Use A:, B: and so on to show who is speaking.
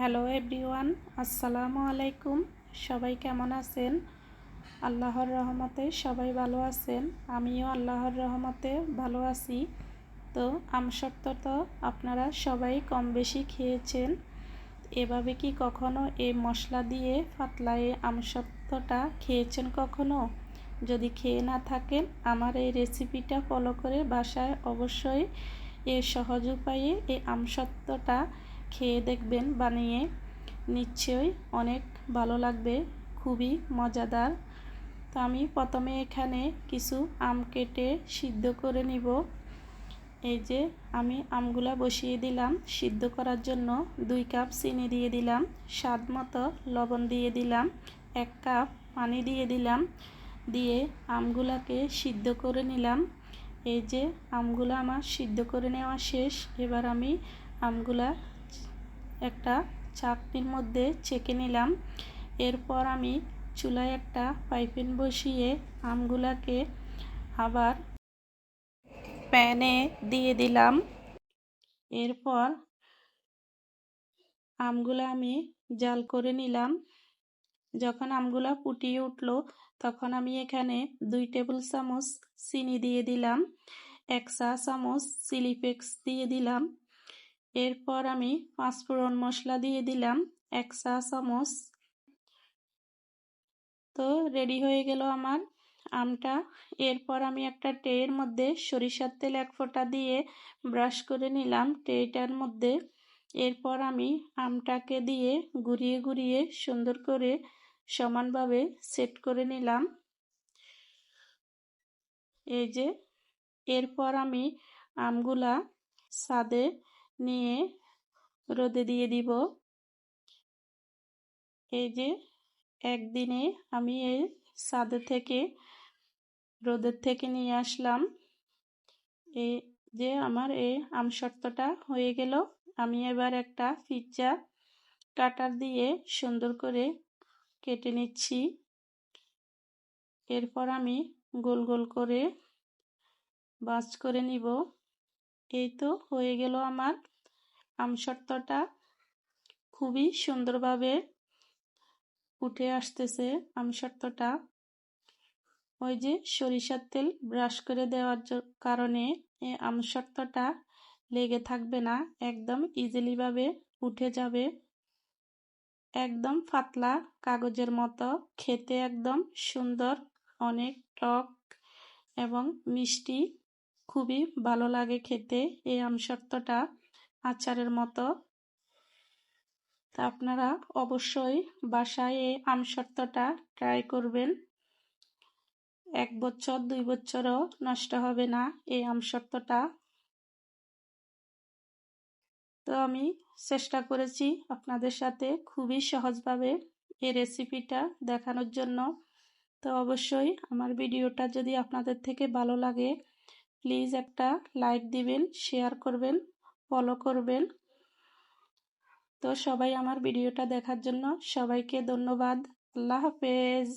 A: Hello everyone, আসসালামু আলাইকুম। সবাই কেমন আছেন? আল্লাহর রহমতে সবাই ভালো আছেন। আমিও আল্লাহর রহমতে ভালো আছি। তো আমসত্ব তো আপনারা সবাই কম বেশি খেয়েছেন। এভাবে কি কখনো এই মশলা দিয়ে এই আমসত্বটা খেয়েছেন কখনো? যদি খেয়ে না থাকেন, আমার এই রেসিপিটা ফলো করে বাসায় অবশ্যই এই সহজ উপায়ে এই আমসত্বটা খেয়ে দেখবেন, বানিয়ে নিশ্চয়ই অনেক ভালো লাগবে, খুবই মজাদার। তো আমি প্রথমে এখানে কিছু আম কেটে সিদ্ধ করে নিব। এই যে আমি আমগুলা বসিয়ে দিলাম, সিদ্ধ করার জন্য দুই কাপ চিনি দিয়ে দিলাম, স্বাদ মতো লবণ দিয়ে দিলাম, এক কাপ পানি দিয়ে দিলাম, দিয়ে আমগুলাকে সিদ্ধ করে নিলাম। এই যে আমগুলা আমার সিদ্ধ করে নেওয়া শেষ, এবার আমি আমগুলা একটা চাকনির মধ্যে চেকে নিলাম। এরপর আমি চুলায় একটা পাইপেন বসিয়ে আমগুলাকে আবার প্যানে দিয়ে দিলাম। এরপর আমগুলো আমি জাল করে নিলাম। যখন আমগুলো ফুটিয়ে উঠল, তখন আমি এখানে দুই টেবিল চামচ চিনি দিয়ে দিলাম। এক চা চামচ চিলি ফ্লেক্স দিয়ে দিলাম। এরপর আমি পাঁচফোড়ন মশলা দিয়ে দিলাম এক চা চামচ। তো রেডি হয়ে গেল আমার আমটা। এরপর আমি একটা ট্রের মধ্যে সরিষার তেল এক ফোঁটা দিয়ে ব্রাশ করে নিলাম ট্রেটার মধ্যে। এরপর আমি আমটাকে দিয়ে ঘুরিয়ে ঘুরিয়ে সুন্দর করে সমানভাবে সেট করে নিলাম। এই যে, এরপর আমি আমগুলা সাদে নিয়ে রোদে দিয়ে দিব। এই যে, একদিনে আমি এই সাদে থেকে, রোদের থেকে নিয়ে আসলাম। এই যে, আমার এই আমসত্বটা হয়ে গেল। আমি এবার একটা পিৎজা কাটার দিয়ে সুন্দর করে কেটে নিচ্ছি। এরপর আমি গোল গোল করে বাজ করে নিব। এই তো হয়ে গেল আমার আমসত্বটা খুবই সুন্দরভাবে উঠে আসতেছে আমসত্বটা ওই যে সরিষার তেল ব্রাশ করে দেওয়ার কারণে এই আমসত্বটা লেগে থাকবে না, একদম ইজিলিভাবে উঠে যাবে। একদম পাতলা কাগজের মতো, খেতে একদম সুন্দর, অনেক টক এবং মিষ্টি। খুবই ভালো লাগে খেতে এই আমসত্বটা আচারের মতো। তা আপনারা অবশ্যই বাসায় এই আমসত্বটা ট্রাই করবেন। এক বছর, দুই বছরও নষ্ট হবে না এই আমসত্বটা তো আমি চেষ্টা করেছি আপনাদের সাথে খুবই সহজভাবে এই রেসিপিটা দেখানোর জন্য। তো অবশ্যই আমার ভিডিওটা যদি আপনাদের থেকে ভালো লাগে প্লিজ একটা লাইক দিবেন, শেয়ার করবেন ফলো করবেন। তো সবাই আমার ভিডিওটা দেখার জন্য সবাইকে ধন্যবাদ। আল্লাহ হাফেজ।